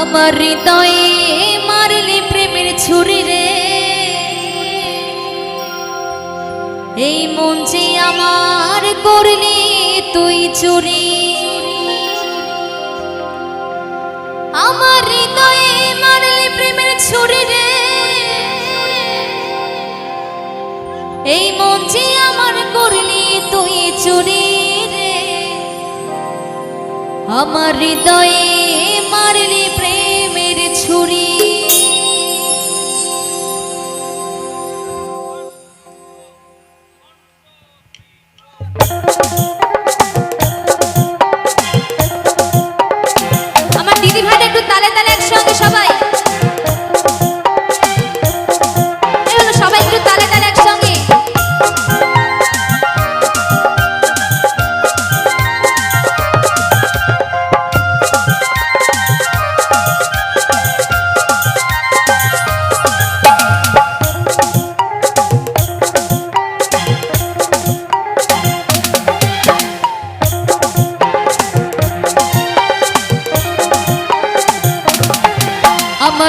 আমার হৃদয়ে মারলি প্রেমের ছুরি রে। এই মন যে আমার করলি তুই চুরি। আমার হৃদয়ে মারলি প্রেমের ছুরি রে। এই মন যে আমার করলি তুই চুরি রে। আমার হৃদয়ে মারলি ছুরি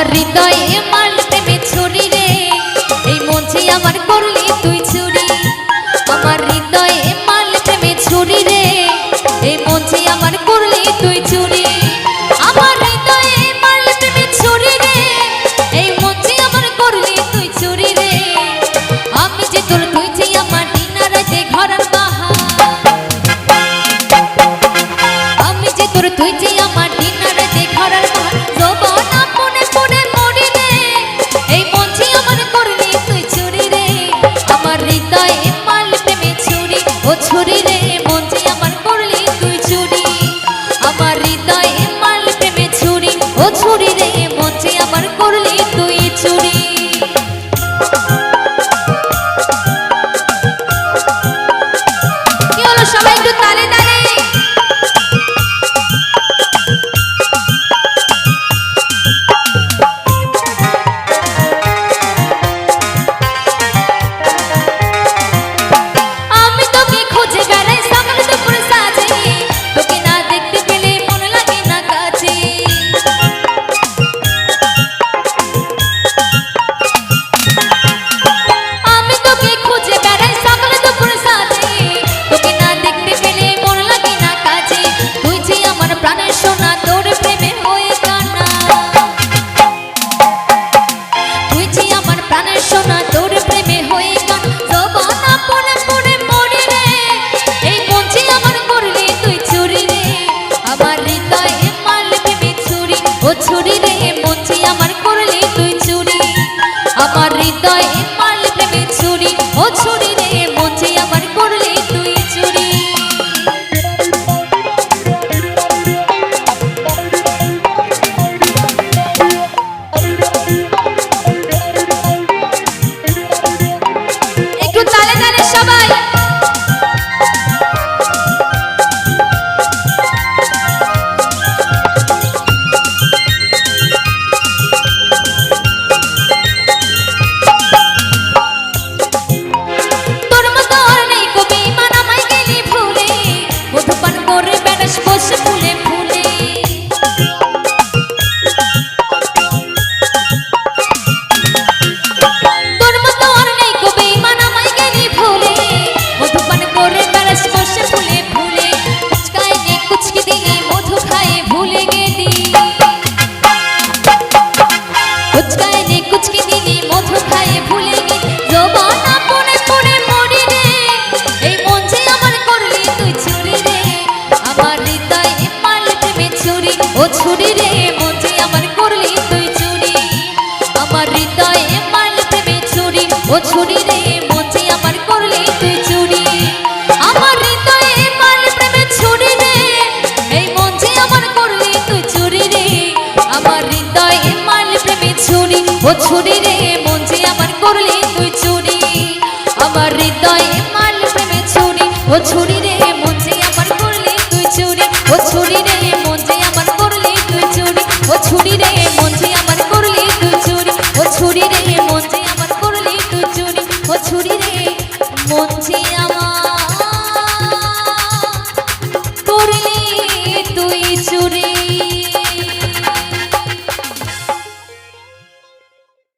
আমার হৃদয়ে ছুরি রে। এই মঞ্চে আমার করলি তুই ছুরি। আমার হৃদয়ে ছুরি রে। এই মঞ্চে আমার করলি তুই ছুরি। আমার হৃদয়ে ছুরি রে। এই মঞ্চে আমার করলি তুই ছুরি রে। আমি যে তোর তুই যে আমার ঘর বাহা আমি যে তোর তুই যে Suri. ছুরি রে মন যে আমার করলি তুই চুরি। আমার হৃদয়ে মাল প্রেমে ছুরি। ও ছুরি রে